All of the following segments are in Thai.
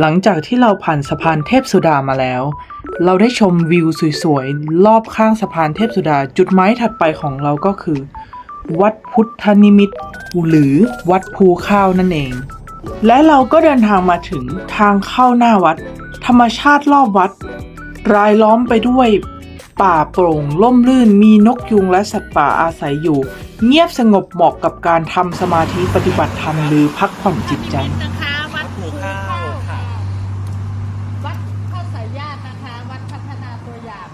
หลังจากที่เราผ่านสะพานเทพสุดามาแล้ว เราได้ชมวิวสวยๆ รอบข้างสะพานเทพสุดา จุดหมายถัดไปของเราก็คือ วัดพุทธนิมิตหรือวัดภูข้าวนั่นเอง และเราก็เดินทางมาถึงทางเข้าหน้าวัด ธรรมชาติรอบวัด รายล้อมไปด้วยป่าโปร่งล่มลื่นมีนกยุงและสัตว์ป่าอาศัยอยู่ เงียบสงบเหมาะกับการทำสมาธิปฏิบัติธรรมหรือพักผ่อนจิตใจ นะคะวัด ภูข้าวค่ะ วัดข้าวสายญาตินะคะ วัดพัฒนาตัวอย่าง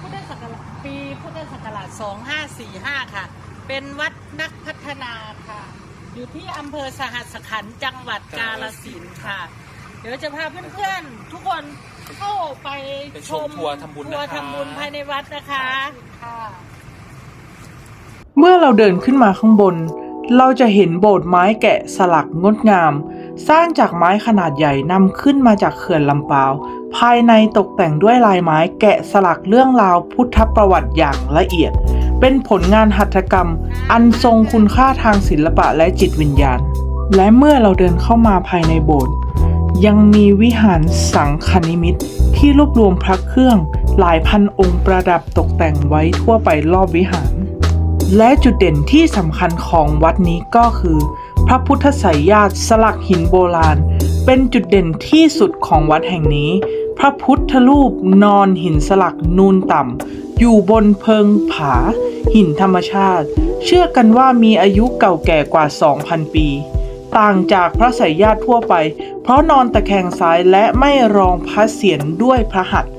พุทธศักราช ปีพุทธศักราช 2545 ค่ะ เป็นวัดนักพัฒนาค่ะ อยู่ที่อำเภอสหัสขันธ์จังหวัดกาฬสินธุ์ค่ะ เดี๋ยวจะพาเพื่อนๆ ทุกคนเข้าไปไปชมทัวร์ทำบุญทัวร์นะคะทำบุญภายในวัดนะคะค่ะ เมื่อเราเดินขึ้นมาข้างบน เราจะเห็นโบสถ์ไม้แกะสลักงดงาม สร้างจากไม้ขนาดใหญ่นำขึ้นมาจากเขื่อนลำปาว ภายในตกแต่งด้วยลายไม้แกะสลักเรื่องราวพุทธประวัติอย่างละเอียด เป็นผลงานหัตถกรรม อันทรงคุณค่าทางศิลปะและจิตวิญญาณ และเมื่อเราเดินเข้ามาภายในโบสถ์ยังมีวิหารสังคณิมิตที่รวบรวมพระเครื่องหลายพันองค์ประดับตกแต่งไว้ทั่วไปรอบวิหาร และจุดเด่นที่สำคัญของวัดนี้ก็คือ พระพุทธไสยญาติสลักหินโบราณ เป็นจุดเด่นที่สุดของวัดแห่งนี้ พระพุทธรูปนอนหินสลักนูนต่ำ อยู่บนเพิงผา หินธรรมชาติ เชื่อกันว่ามีอายุเก่าแก่กว่า 2,000 ปี ต่างจากพระไสยญาติทั่วไป เพราะนอนตะแคงซ้ายและไม่รองพระเศียรด้วยพระหัตถ์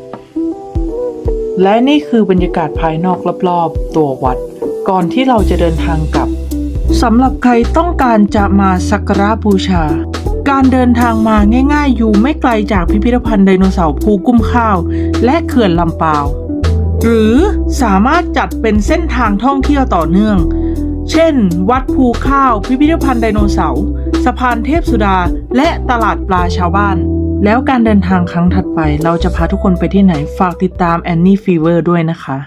และนี่คือบรรยากาศภายนอกรอบๆ ตัววัด ก่อนที่เราจะเดินทางกลับสำหรับใครต้องการจะมาสักการะบูชา การเดินทางมาง่ายๆ อยู่ไม่ไกลจากพิพิธภัณฑ์ไดโนเสาร์ภูกุ้มข้าว และเขื่อนลำปาว หรือสามารถจัดเป็นเส้นทางท่องเที่ยวต่อเนื่อง เช่น วัดภูข้าว พิพิธภัณฑ์ไดโนเสาร์สะพานเทพสุดา และตลาดปลาชาวบ้าน แล้วการเดินทางครั้งถัดไปเราจะพาทุกคนไปที่ไหนฝากติดตามแอนนี่ฟีเวอร์ด้วยนะคะ